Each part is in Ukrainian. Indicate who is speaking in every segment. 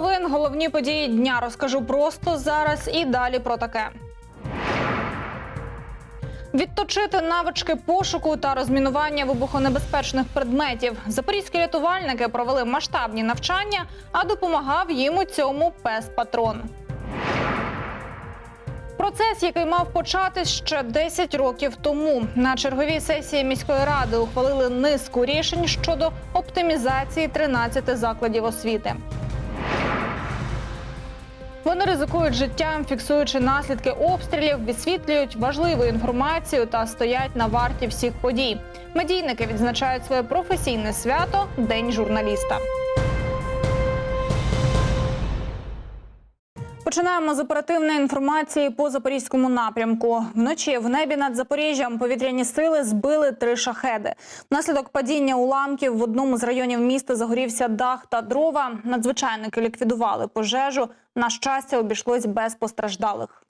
Speaker 1: Новин, головні події дня розкажу просто зараз і далі про таке. Відточити навички пошуку та розмінування вибухонебезпечних предметів. Запорізькі рятувальники провели масштабні навчання, а допомагав їм у цьому пес патрон. Процес, який мав початись ще 10 років тому, на черговій сесії міської ради ухвалили низку рішень щодо оптимізації 13 закладів освіти. Вони ризикують життям, фіксуючи наслідки обстрілів, висвітлюють важливу інформацію та стоять на варті всіх подій. Медійники відзначають своє професійне свято День журналіста. Починаємо з оперативної інформації по запорізькому напрямку. Вночі в небі над Запоріжжям повітряні сили збили три шахеди. Внаслідок падіння уламків в одному з районів міста загорівся дах та дрова. Надзвичайники ліквідували пожежу. На щастя, обійшлось без постраждалих.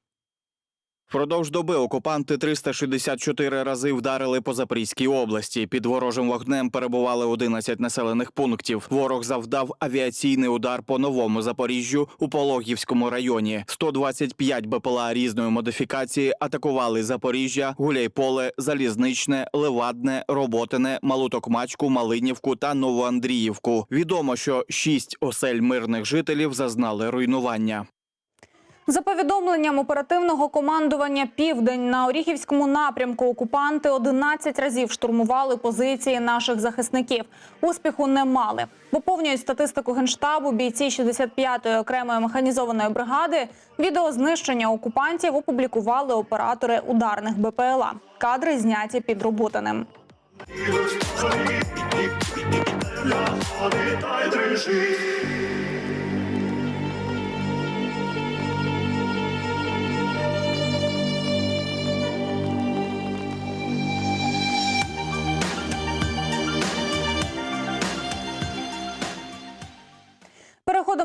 Speaker 2: Впродовж доби окупанти 364 рази вдарили по Запорізькій області. Під ворожим вогнем перебували 11 населених пунктів. Ворог завдав авіаційний удар по новому Запоріжжю у Пологівському районі. 125 БПЛА різної модифікації атакували Запоріжжя, Гуляйполе, Залізничне, Левадне, Роботине, Малутокмачку, Малинівку та Новоандріївку. Відомо, що шість осель мирних жителів зазнали руйнування.
Speaker 1: За повідомленням оперативного командування Південь на Оріхівському напрямку окупанти 11 разів штурмували позиції наших захисників. Успіху не мали. Поповнюють статистику генштабу бійці 65-ї окремої механізованої бригади. Відео знищення окупантів опублікували оператори ударних БПЛА. Кадри зняті під Роботиним.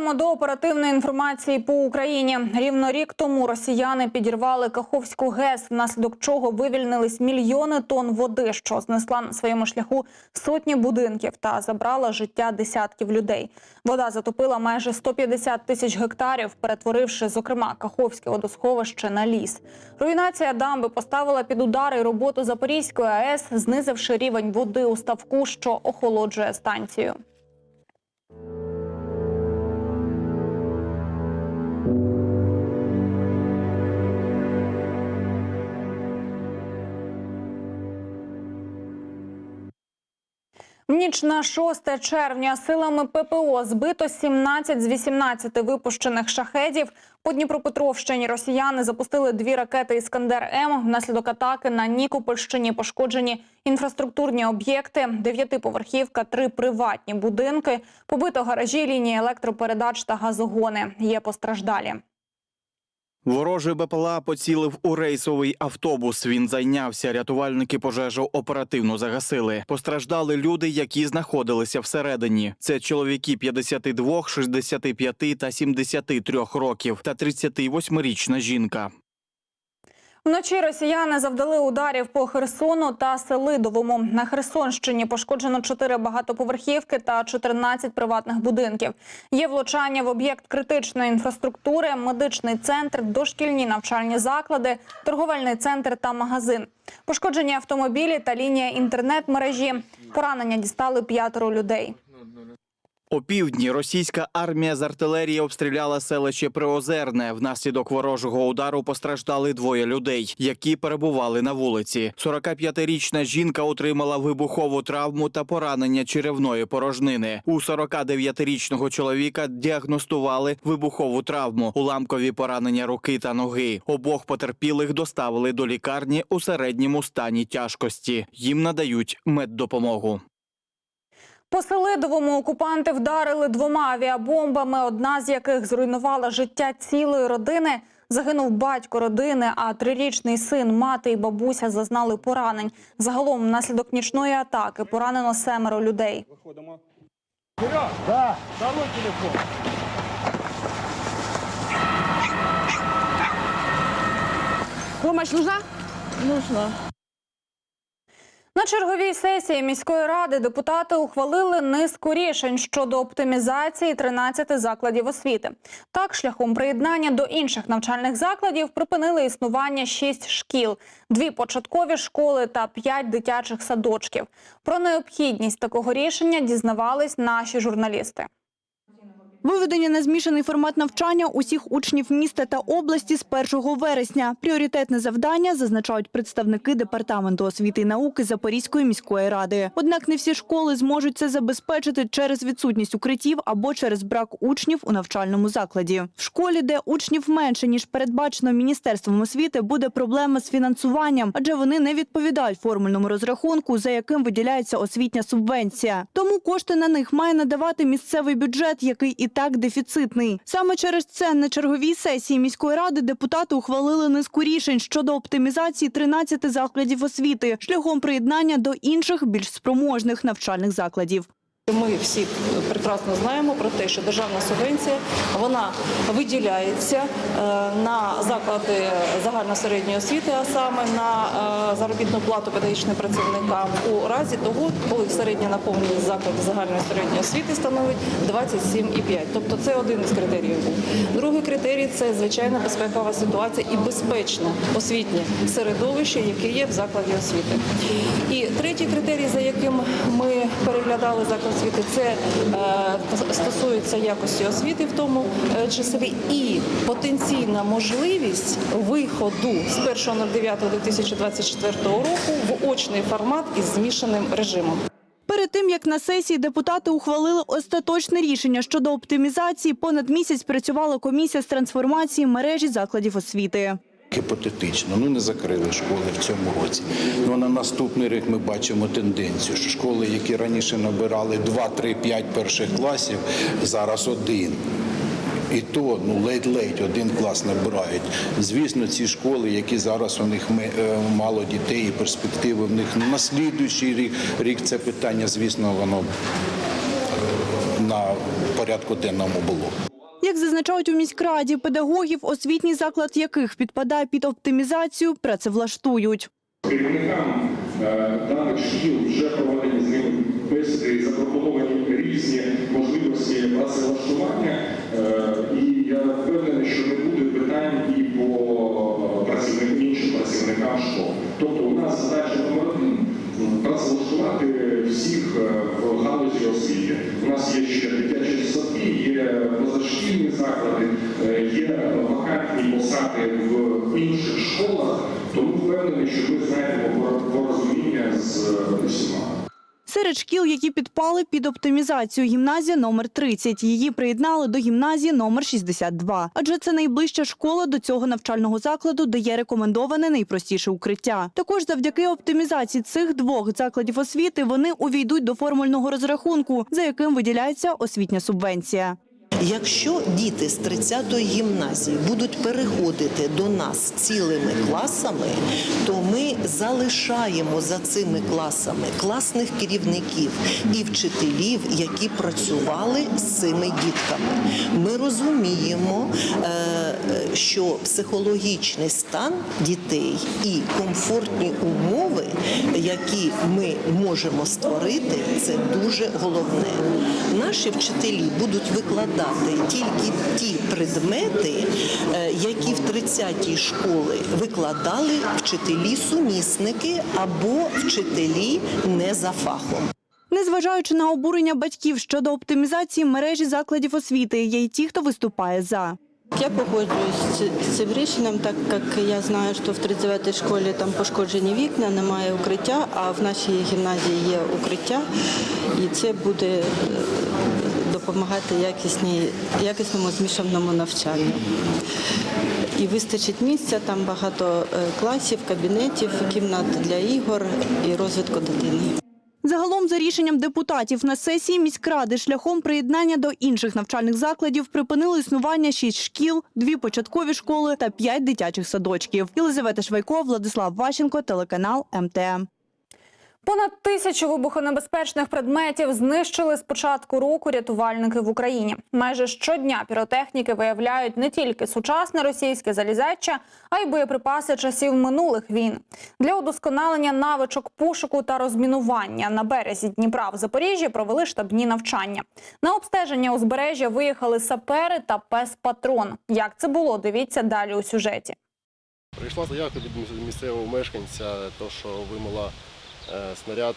Speaker 1: Переходимо до оперативної інформації по Україні. Рівно рік тому росіяни підірвали Каховську ГЕС, внаслідок чого вивільнились мільйони тонн води, що знесла на своєму шляху сотні будинків та забрала життя десятків людей. Вода затопила майже 150 тисяч гектарів, перетворивши, зокрема, Каховське водосховище на ліс. Руйнація дамби поставила під удар і роботу Запорізької АЕС, знизивши рівень води у ставку, що охолоджує станцію. В ніч на 6 червня силами ППО збито 17 з 18 випущених шахедів. По Дніпропетровщині росіяни запустили дві ракети Іскандер М. Внаслідок атаки на Нікопольщині пошкоджені інфраструктурні об'єкти, дев'ятиповерхівка, три приватні будинки, побито гаражі, лінії електропередач та газогони. Є постраждалі.
Speaker 2: Ворожий БПЛА поцілив у рейсовий автобус. Він зайнявся. Рятувальники пожежу оперативно загасили. Постраждали люди, які знаходилися всередині. Це чоловіки 52, 65 та 73 років та 38-річна жінка.
Speaker 1: Вночі росіяни завдали ударів по Херсону та Селидовому. На Херсонщині пошкоджено 4 багатоповерхівки та 14 приватних будинків. Є влучання в об'єкт критичної інфраструктури, медичний центр, дошкільні навчальні заклади, торговельний центр та магазин. Пошкоджені автомобілі та лінія інтернет-мережі. Поранення дістали п'ятеро людей.
Speaker 2: Опівдні російська армія з артилерії обстріляла селище Приозерне. Внаслідок ворожого удару постраждали двоє людей, які перебували на вулиці. 45-річна жінка отримала вибухову травму та поранення черевної порожнини. У 49-річного чоловіка діагностували вибухову травму, уламкові поранення руки та ноги. Обох потерпілих доставили до лікарні у середньому стані тяжкості. Їм надають меддопомогу.
Speaker 1: По Селидовому окупанти вдарили двома авіабомбами, одна з яких зруйнувала життя цілої родини. Загинув батько родини, а трирічний син, мати і бабуся зазнали поранень. Загалом, внаслідок нічної атаки, поранено семеро людей.
Speaker 3: Виходимо. Вперед! Да. Второй телефон.
Speaker 4: Помощь нужна?
Speaker 1: На Черговій сесії міської ради депутати ухвалили низку рішень щодо оптимізації 13 закладів освіти. Так, шляхом приєднання до інших навчальних закладів припинили існування 6 шкіл, дві початкові школи та 5 дитячих садочків. Про необхідність такого рішення дізнавались наші журналісти.
Speaker 4: Виведення на змішаний формат навчання усіх учнів міста та області з 1 вересня. Пріоритетне завдання зазначають представники департаменту освіти і науки Запорізької міської ради. Однак не всі школи зможуть це забезпечити через відсутність укриттів або через брак учнів у навчальному закладі. В школі, де учнів менше ніж передбачено міністерством освіти, буде проблема з фінансуванням, адже вони не відповідають формульному розрахунку, за яким виділяється освітня субвенція. Тому кошти на них має надавати місцевий бюджет, який і так дефіцитний. Саме через це на черговій сесії міської ради депутати ухвалили низку рішень щодо оптимізації 13 закладів освіти шляхом приєднання до інших більш спроможних навчальних закладів.
Speaker 5: Ми всі прекрасно знаємо про те, що державна субвенція вона виділяється е, на заклади загальносередньої освіти, а саме на е, заробітну плату педагогічним працівникам у разі того, коли середня наповненість закладів загальної середньої освіти становить 27,5. Тобто це один із критеріїв був. Другий критерій це звичайно безпекова ситуація і безпечне освітнє середовище, яке є в закладі освіти. І третій критерій, за яким ми переглядали заклад освіти, це е, стосується якості освіти в тому е, числі і потенційна можливість виходу з 1.09.2024 року в очний формат із змішаним режимом.
Speaker 4: Перед тим як на сесії депутати ухвалили остаточне рішення щодо оптимізації, понад місяць працювала комісія з трансформації мережі закладів освіти.
Speaker 6: Гіпотетично, ну не закрили школи в цьому році. Ну на наступний рік ми бачимо тенденцію, що школи, які раніше набирали 2, 3, 5 перших класів, зараз один. І то ну ледь-ледь один клас набирають. Звісно, ці школи, які зараз у них е, мало дітей, і перспективи в них на слідуючий рік, рік це питання, звісно, воно на порядку денному було.
Speaker 4: Як зазначають у міськраді, педагогів, освітній заклад яких підпадає під оптимізацію, працевлаштують.
Speaker 3: Керівникам е, даних шкіл вже проведені з ними бесіди запропоновані різні можливості працевлаштування. Е, І я впевнений, що не буде питань і по працівникам іншим працівникам школ. Тобто у нас задача номер один працевлаштувати всіх е, в галузі освіти. У нас є ще дитячі позашкільні заклади, е, є вакантні посади в інших школах. Тому впевнений, що знайдемо пор- порозуміння з е, усіма.
Speaker 4: Серед шкіл, які підпали під оптимізацію, гімназія номер 30. Її приєднали до гімназії номер 62. Адже це найближча школа до цього навчального закладу, де є рекомендоване найпростіше укриття. Також завдяки оптимізації цих двох закладів освіти вони увійдуть до формульного розрахунку, за яким виділяється освітня субвенція.
Speaker 7: Якщо діти з 30-ї гімназії будуть переходити до нас цілими класами, то ми залишаємо за цими класами класних керівників і вчителів, які працювали з цими дітками. Ми розуміємо, е, що психологічний стан дітей і комфортні умови, які ми можемо створити, це дуже головне. Наші вчителі будуть викладати тільки ті предмети, е, які в 30-й школи викладали вчителі-сумісники або вчителі не за фахом.
Speaker 4: Незважаючи на обурення батьків щодо оптимізації мережі закладів освіти, є й ті, хто виступає за.
Speaker 8: Я погоджуюсь з- цим рішенням, так як я знаю, що в 39-й школі там пошкоджені вікна, немає укриття, а в нашій гімназії є укриття, і це буде е, допомагати якісній, якісному змішаному навчанню. І вистачить місця, там багато е, класів, кабінетів, кімнат для ігор і розвитку дитини.
Speaker 4: Загалом, за рішенням депутатів на сесії міськради шляхом приєднання до інших навчальних закладів припинили існування шість шкіл, дві початкові школи та п'ять дитячих садочків. Єлизавета Швайко, Владислав Ващенко, телеканал МТМ.
Speaker 1: Понад тисячу вибухонебезпечних предметів знищили з початку року рятувальники в Україні. Майже щодня піротехніки виявляють не тільки сучасне російське залізяча, а й боєприпаси часів минулих війн. Для удосконалення навичок пошуку та розмінування на березі Дніпра в Запоріжжі провели штабні навчання. На обстеження узбережжя виїхали сапери та пес патрон. Як це було? Дивіться далі у сюжеті.
Speaker 9: Прийшла заявка від місцевого мешканця, то, що вимила снаряд,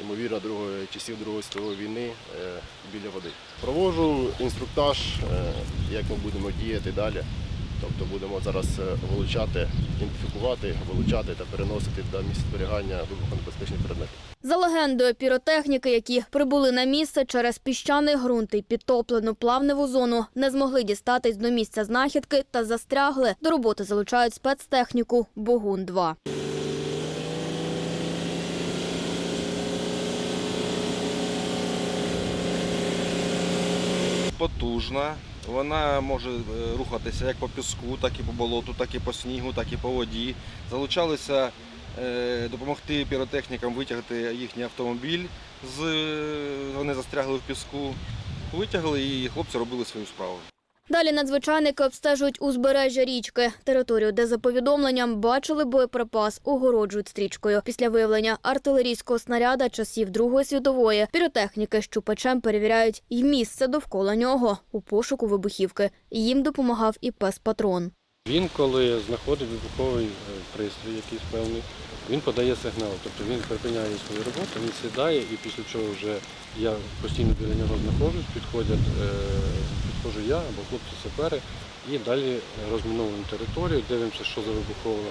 Speaker 9: ймовірно, другої часів Другої світової війни е, біля води. Проводжу інструктаж, е, як ми будемо діяти далі. Тобто будемо зараз е, вилучати, ідентифікувати, вилучати та переносити до місця зберігання вибухонебезпечних предметів.
Speaker 10: За легендою, піротехніки, які прибули на місце через піщаний ґрунт і підтоплену плавневу зону, не змогли дістатись до місця знахідки та застрягли. До роботи залучають спецтехніку Богун-2.
Speaker 11: Потужна. Вона може е, рухатися як по піску, так і по болоту, так і по снігу, так і по воді. Залучалися е, допомогти піротехнікам витягти їхній автомобіль. Е, вони застрягли в піску. Витягли і хлопці робили свою справу.
Speaker 10: Далі надзвичайники обстежують узбережжя річки, територію, де за повідомленням бачили боєприпас, огороджують стрічкою. Після виявлення артилерійського снаряда часів Другої світової піротехніки щупачем перевіряють і місце довкола нього у пошуку вибухівки. Їм допомагав і пес патрон.
Speaker 12: Він, коли знаходить вибуховий е, пристрій якийсь певний, він подає сигнал. Тобто він припиняє свою роботу, він сідає і після чого вже я постійно біля нього знаходжусь, підходять, е, підходжу я або хлопці-сапери і далі розміновуємо територію, дивимося, що за вибухово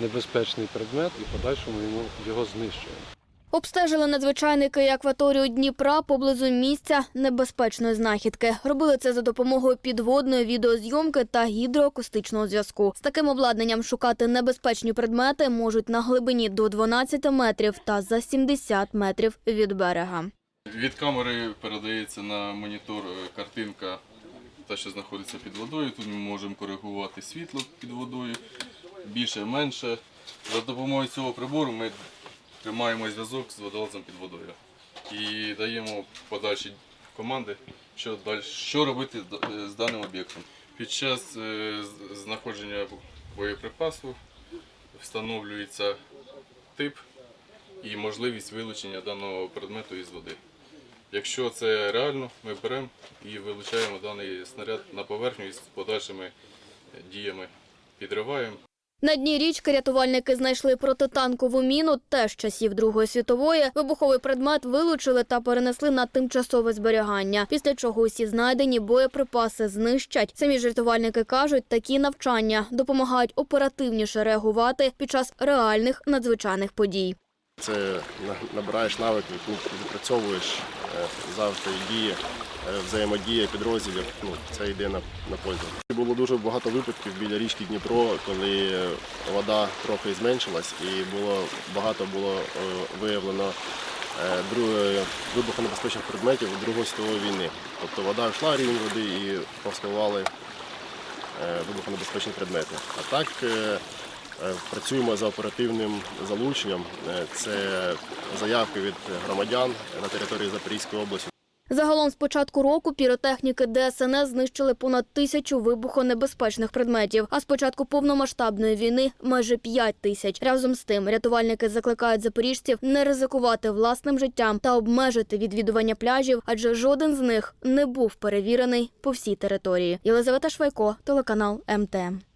Speaker 12: небезпечний предмет і подальшому йому його знищуємо.
Speaker 10: Обстежили надзвичайники акваторію Дніпра поблизу місця небезпечної знахідки. Робили це за допомогою підводної відеозйомки та гідроакустичного зв'язку. З таким обладнанням шукати небезпечні предмети можуть на глибині до 12 метрів та за 70 метрів від берега.
Speaker 13: Від камери передається на монітор е, картинка, та що знаходиться під водою. Тут ми можемо коригувати світло під водою, більше, менше. За допомогою цього прибору ми тримаємо зв'язок з водолазом під водою і даємо подальші команди, що, далі, що робити з- е, даним об'єктом. Під час е, знаходження боєприпасу встановлюється тип і можливість вилучення даного предмету із води. Якщо це реально, ми беремо і вилучаємо даний снаряд на поверхню і з подальшими діями підриваємо.
Speaker 10: На дні річки рятувальники знайшли протитанкову міну теж часів Другої світової. Вибуховий предмет вилучили та перенесли на тимчасове зберігання. Після чого усі знайдені боєприпаси знищать. Самі ж рятувальники кажуть, такі навчання допомагають оперативніше реагувати під час реальних надзвичайних подій.
Speaker 9: Це набираєш навиків, ну, відпрацьовуєш е, завжди діє, е, взаємодія підрозділів. Ну, це йде на, на пользу. Було дуже багато випадків біля річки Дніпро, коли е, вода трохи зменшилась і було багато було е, виявлено е, вибухонебезпечних предметів Другої світової війни. Тобто вода йшла рівень води і повспливали е, вибухонебезпечні предмети. А так е, е, працюємо за оперативним залученням. Е, Це заявки від громадян на території Запорізької області.
Speaker 10: Загалом з початку року піротехніки ДСНС знищили понад тисячу вибухонебезпечних предметів. А з початку повномасштабної війни майже п'ять тисяч. Разом з тим рятувальники закликають запоріжців не ризикувати власним життям та обмежити відвідування пляжів, адже жоден з них не був перевірений по всій території. Єлизавета Швайко, телеканал МТМ.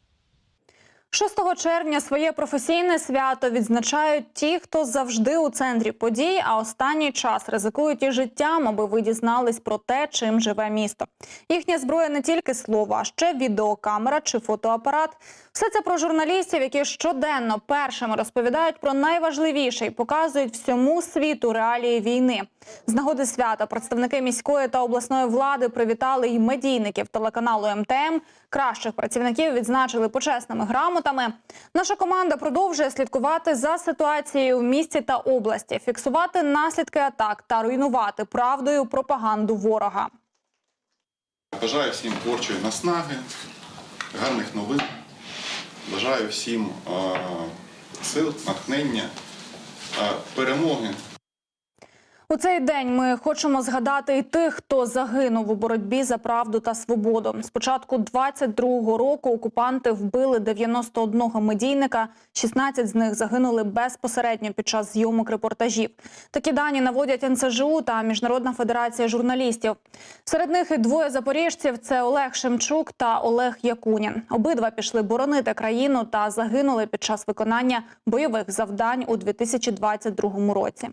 Speaker 1: 6 червня своє професійне свято відзначають ті, хто завжди у центрі подій, а останній час ризикують і життям, аби ви дізнались про те, чим живе місто. Їхня зброя не тільки слово, а ще відеокамера чи фотоапарат. Все це про журналістів, які щоденно першими розповідають про найважливіше і показують всьому світу реалії війни. З нагоди свята представники міської та обласної влади привітали й медійників телеканалу МТМ. Кращих працівників відзначили почесними грамотами. Наша команда продовжує слідкувати за ситуацією в місті та області, фіксувати наслідки атак та руйнувати правдою пропаганду ворога.
Speaker 14: Бажаю всім творчої наснаги, гарних новин. Бажаю всім е, сил, натхнення а, перемоги.
Speaker 1: У цей день ми хочемо згадати і тих, хто загинув у боротьбі за правду та свободу. З початку 22-го року окупанти вбили 91 медійника. 16 з них загинули безпосередньо під час зйомок репортажів. Такі дані наводять НСЖУ та Міжнародна федерація журналістів. Серед них і двоє запоріжців це Олег Шемчук та Олег Якунін. Обидва пішли боронити країну та загинули під час виконання бойових завдань у 2022 році.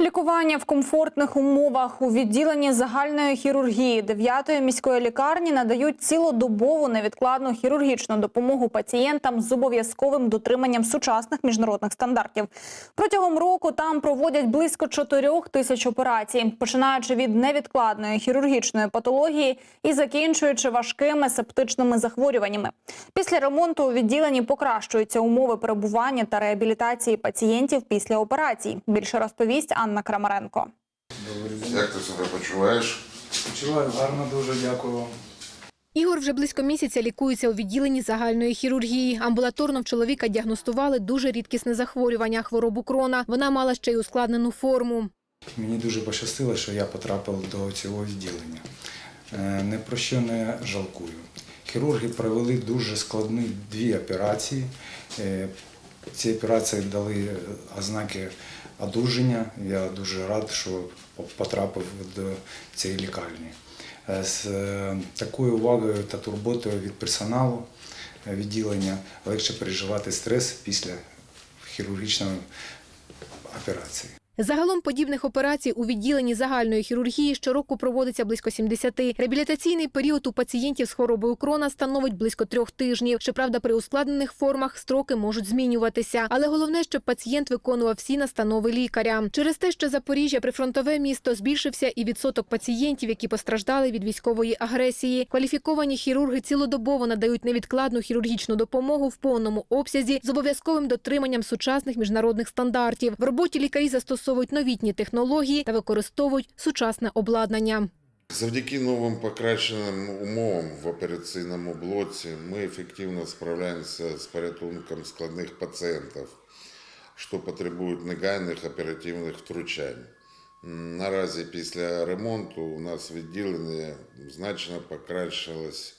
Speaker 1: Лікування в комфортних умовах у відділенні загальної хірургії 9-ї міської лікарні надають цілодобову невідкладну хірургічну допомогу пацієнтам з обов'язковим дотриманням сучасних міжнародних стандартів. Протягом року там проводять близько 4 тисяч операцій, починаючи від невідкладної хірургічної патології і закінчуючи важкими септичними захворюваннями. Після ремонту у відділенні покращуються умови перебування та реабілітації пацієнтів після операцій. Більше розповість Анна Крамаренко.
Speaker 14: Як ти себе почуваєш?
Speaker 15: Почуваю гарно, дуже дякую вам.
Speaker 16: Ігор вже близько місяця лікується у відділенні загальної хірургії. Амбулаторно в чоловіка діагностували дуже рідкісне захворювання хворобу крона. Вона мала ще й ускладнену форму.
Speaker 15: Мені дуже пощастило, що я потрапив до цього відділення. Е, Ні про що не жалкую. Хірурги провели дуже складні дві операції. Е, Ці операції дали ознаки одужання. Я дуже рад, що потрапив до цієї лікарні. Е, З е, такою увагою та турботою від персоналу е, відділення легше переживати стрес після хірургічної операції.
Speaker 16: Загалом подібних операцій у відділенні загальної хірургії щороку проводиться близько 70. Реабілітаційний період у пацієнтів з хворобою крона становить близько трьох тижнів. Щоправда, при ускладнених формах строки можуть змінюватися. Але головне, щоб пацієнт виконував всі настанови лікаря. Через те, що Запоріжжя прифронтове місто збільшився і відсоток пацієнтів, які постраждали від військової агресії. Кваліфіковані хірурги цілодобово надають невідкладну хірургічну допомогу в повному обсязі з обов'язковим дотриманням сучасних міжнародних стандартів. В роботі лікарі застосовують новітні технології та використовують сучасне обладнання.
Speaker 17: Завдяки новим покращеним умовам в операційному блоці ми ефективно справляємося з порятунком складних пацієнтів, що потребують негайних оперативних втручань. Наразі після ремонту у нас відділення значно покращилось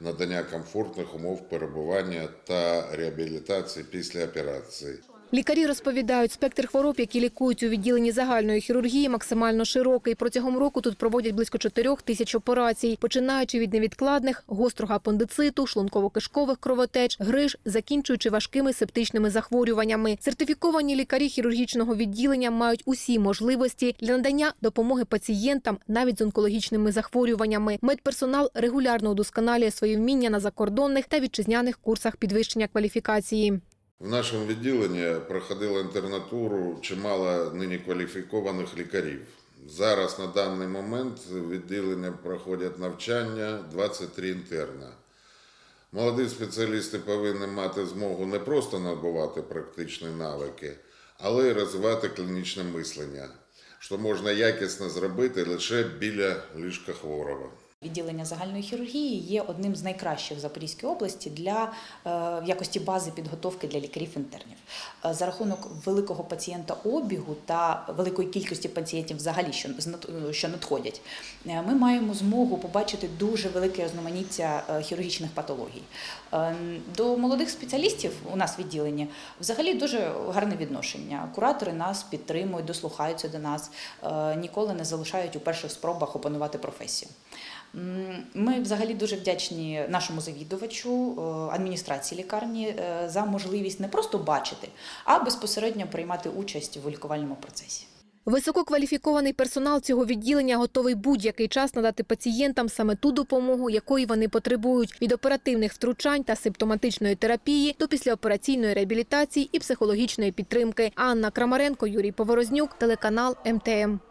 Speaker 17: надання комфортних умов перебування та реабілітації після операції.
Speaker 16: Лікарі розповідають, спектр хвороб, які лікують у відділенні загальної хірургії, максимально широкий. Протягом року тут проводять близько 4 тисяч операцій, починаючи від невідкладних, гострого апендициту, шлунково-кишкових кровотеч, гриж, закінчуючи важкими септичними захворюваннями. Сертифіковані лікарі хірургічного відділення мають усі можливості для надання допомоги пацієнтам навіть з онкологічними захворюваннями. Медперсонал регулярно удосконалює свої вміння на закордонних та вітчизняних курсах підвищення кваліфікації.
Speaker 17: В нашому відділенні проходило інтернатуру чимало нині кваліфікованих лікарів. Зараз на даний момент в відділенні проходять навчання 23 інтерна. Молоді спеціалісти повинні мати змогу не просто набувати практичні навики, але й розвивати клінічне мислення, що можна якісно зробити лише біля ліжка хворого.
Speaker 18: Відділення загальної хірургії є одним з найкращих в Запорізькій області для е, в якості бази підготовки для лікарів-інтернів. Е, За рахунок великого пацієнта обігу та великої кількості пацієнтів, взагалі, що з що надходять, е, ми маємо змогу побачити дуже велике різноманіття е, хірургічних патологій. Е, До молодих спеціалістів у нас в відділенні взагалі дуже гарне відношення. Куратори нас підтримують, дослухаються до нас, е, ніколи не залишають у перших спробах опанувати професію. Ми взагалі дуже вдячні нашому завідувачу е, адміністрації лікарні е, за можливість не просто бачити, а безпосередньо приймати участь в лікувальному процесі.
Speaker 16: Висококваліфікований персонал цього відділення готовий будь-який час надати пацієнтам саме ту допомогу, якої вони потребують від оперативних втручань та симптоматичної терапії до післяопераційної реабілітації і психологічної підтримки. Анна Крамаренко, Юрій Поворознюк, телеканал МТМ.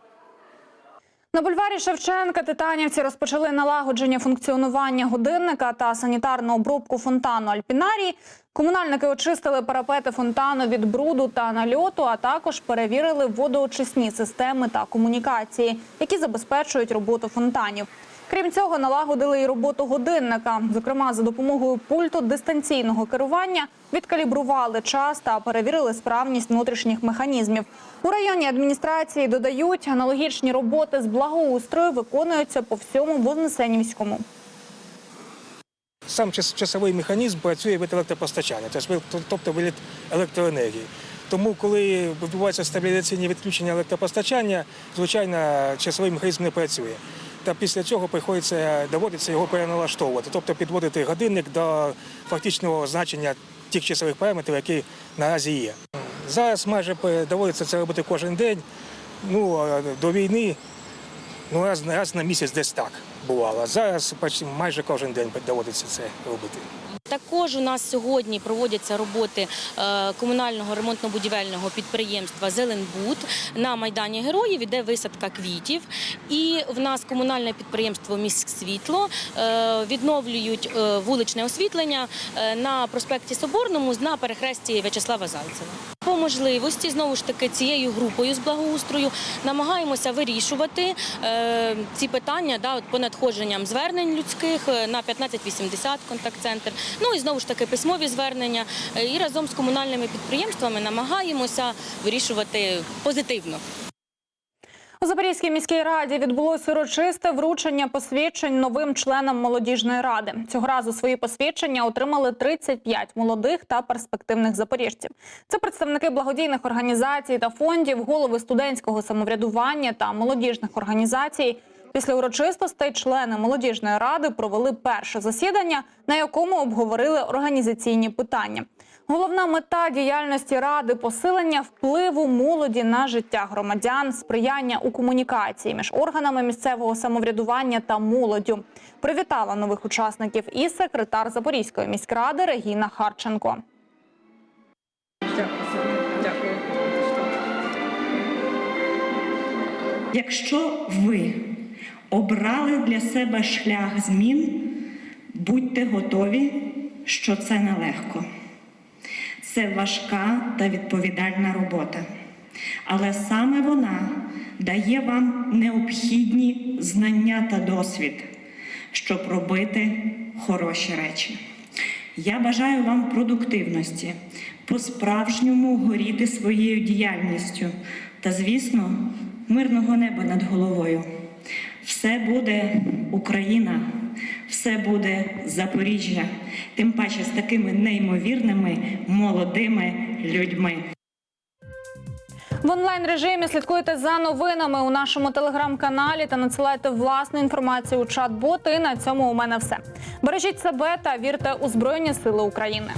Speaker 1: На бульварі Шевченка титанівці розпочали налагодження функціонування годинника та санітарну обробку фонтану Альпінарії. Комунальники очистили парапети фонтану від бруду та нальоту, а також перевірили водоочисні системи та комунікації, які забезпечують роботу фонтанів. Крім цього, налагодили і роботу годинника. Зокрема, за допомогою пульту дистанційного керування відкалібрували час та перевірили справність внутрішніх механізмів. У районній адміністрації додають, аналогічні роботи з благоустрою виконуються по всьому Вознесенівському.
Speaker 19: Сам часовий механізм працює від електропостачання, тобто тобто від електроенергії. Тому, коли відбуваються стабілізаційні відключення електропостачання, звичайно, часовий механізм не працює. Та після цього приходиться доводиться його переналаштовувати, тобто підводити годинник до фактичного значення тих часових параметрів, які наразі є. Зараз майже доводиться це робити кожен день. Ну до війни ну раз, раз на місяць десь так бувало. Зараз майже кожен день доводиться це робити.
Speaker 20: Також у нас сьогодні проводяться роботи е, комунального ремонтно-будівельного підприємства Зеленбуд на майдані героїв. Іде висадка квітів. І в нас комунальне підприємство Міськсвітло е, відновлюють е, вуличне освітлення на проспекті Соборному на перехресті В'ячеслава Зайцева. По можливості знову ж таки цією групою з благоустрою намагаємося вирішувати е, ці питання да, от по надходженням звернень людських е, на 1580 контакт-центр. Ну і знову ж таки письмові звернення. Е, І разом з комунальними підприємствами намагаємося вирішувати позитивно.
Speaker 1: У Запорізькій міській раді відбулося урочисте вручення посвідчень новим членам молодіжної ради. Цього разу свої посвідчення отримали 35 молодих та перспективних запоріжців. Це представники благодійних організацій та фондів, голови студентського самоврядування та молодіжних організацій. Після урочистостей члени молодіжної ради провели перше засідання, на якому обговорили організаційні питання. Головна мета діяльності ради посилення впливу молоді на життя громадян, сприяння у комунікації між органами місцевого самоврядування та молоддю. Привітала нових учасників і секретар Запорізької міськради Регіна Харченко.
Speaker 21: Якщо ви обрали для себе шлях змін, будьте готові, що це нелегко. Це важка та відповідальна робота. Але саме вона дає вам необхідні знання та досвід, щоб робити хороші речі. Я бажаю вам продуктивності, по-справжньому горіти своєю діяльністю та, звісно, мирного неба над головою. Все буде Україна, все буде Запоріжжя, тим паче з такими неймовірними молодими людьми.
Speaker 1: В онлайн режимі слідкуйте за новинами у нашому телеграм-каналі та надсилайте власну інформацію у чат-бот. І на цьому у мене все. Бережіть себе та вірте у Збройні Сили України.